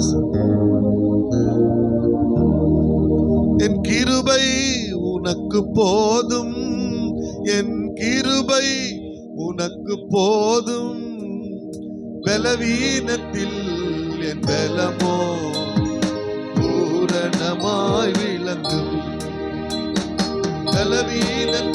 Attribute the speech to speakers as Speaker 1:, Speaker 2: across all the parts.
Speaker 1: விசுவாச என் கிருபை உனக்கு போதும். என் கிருபை உனக்கு போதும். பலவீனத்தில் என் பலமோ பூரணமாய் விளங்கும். பலவீனத்தில்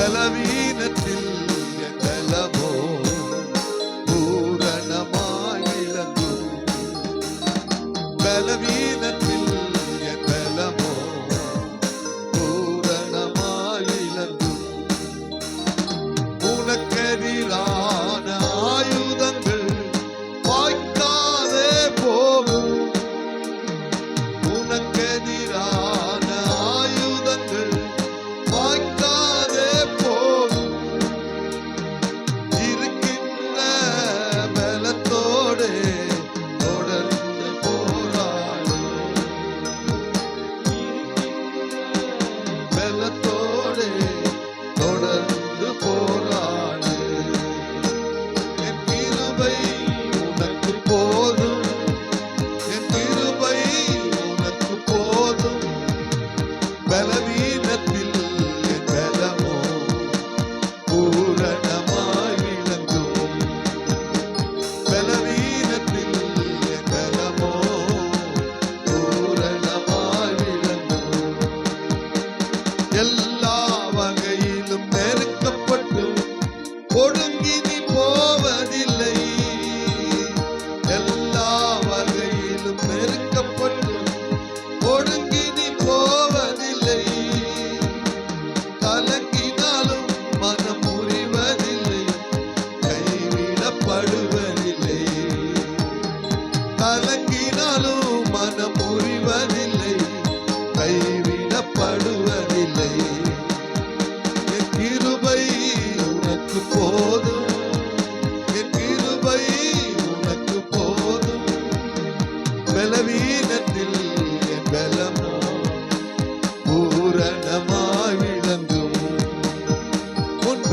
Speaker 1: செலவீனத்தில் கிருபை உனக்கு போதும். என் கிருபை உனக்கு போதும். பலவீனத்தில் என் பலமோ பூரணமாய் விளங்கும். பலவீனத்தில் என் பலமோ பூரணமாய் விளங்கும். எல்லா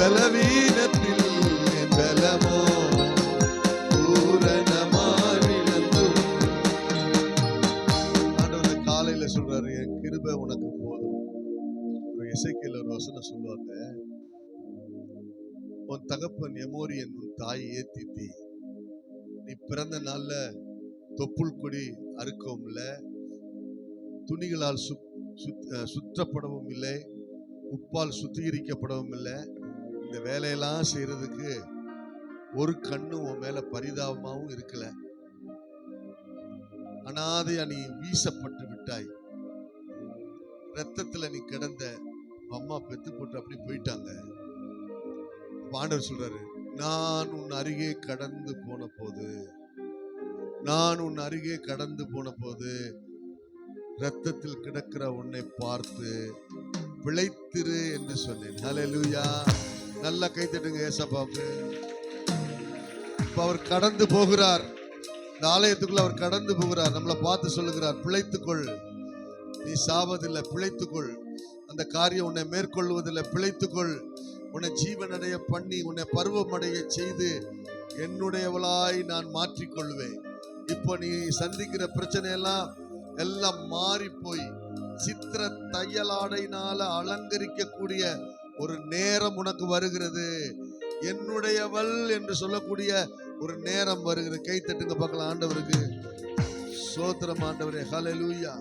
Speaker 1: பலவீனத்தில் பலமோ? காலையில சொல்றாரு என் கிருப உனக்கு போதும். இசைக்கையில் ஒரு சொல்லுவாங்க உன் தகப்பன் எமோரியன் உன் தாய் நீ பிறந்த நாள்ல தொப்புள் கொடி அறுக்கவும் துணிகளால் சுற்றப்படவும் இல்லை உப்பால் சுத்திகரிக்கப்படவும் இல்லை இந்த வேலையெல்லாம் செய்யறதுக்கு ஒரு கண்ணு உன் மேல பரிதாபமாகவும் இருக்கல. அனாதையா நீ வீசப்பட்டு விட்டாய். ரத்தத்துல நீ கிடந்த அம்மா பெத்து போட்டு அப்படி போயிட்டாங்க. பாண்டவர் சொல்றாரு நான் உன் அருகே கடந்து போன போது நான் உன் அருகே கடந்து போன போது ரத்தத்தில் கிடக்கிற உன்னை பார்த்து பிழைத்திரு என்று சொன்னேன். ஹalleluya நல்லா கை தட்டுங்க ஏசப்பாவுக்கு. இப்ப அவர் கடந்து போகிறார். இந்த ஆலயத்துக்குள்ள அவர் கடந்து போகிறார். நம்மளை பார்த்து சொல்லுகிறார் பிழைத்துக்கொள். நீ சாவதில்லை பிழைத்துக்கொள். அந்த காரியம் உன்னை மேற்கொள்வதில்லை பிழைத்துக்கொள். உன்னை ஜீவனடைய பண்ணி உன்னை பருவமடைய செய்து என்னுடையவளாய் நான் மாற்றிக்கொள்வேன். இப்போ நீ சந்திக்கிற பிரச்சனையெல்லாம் எல்லாம் எல்லாம் மாறி போய் சித்திர தையலாடையினால அலங்கரிக்கக்கூடிய ஒரு நேரம் உனக்கு வருகிறது. என்னுடையவள் என்று சொல்லக்கூடிய ஒரு நேரம் வருகிறது. கை தட்டுங்க பார்க்கலாம் ஆண்டவருக்கு. சோத்திரம் ஆண்டவரே ஹலலூயா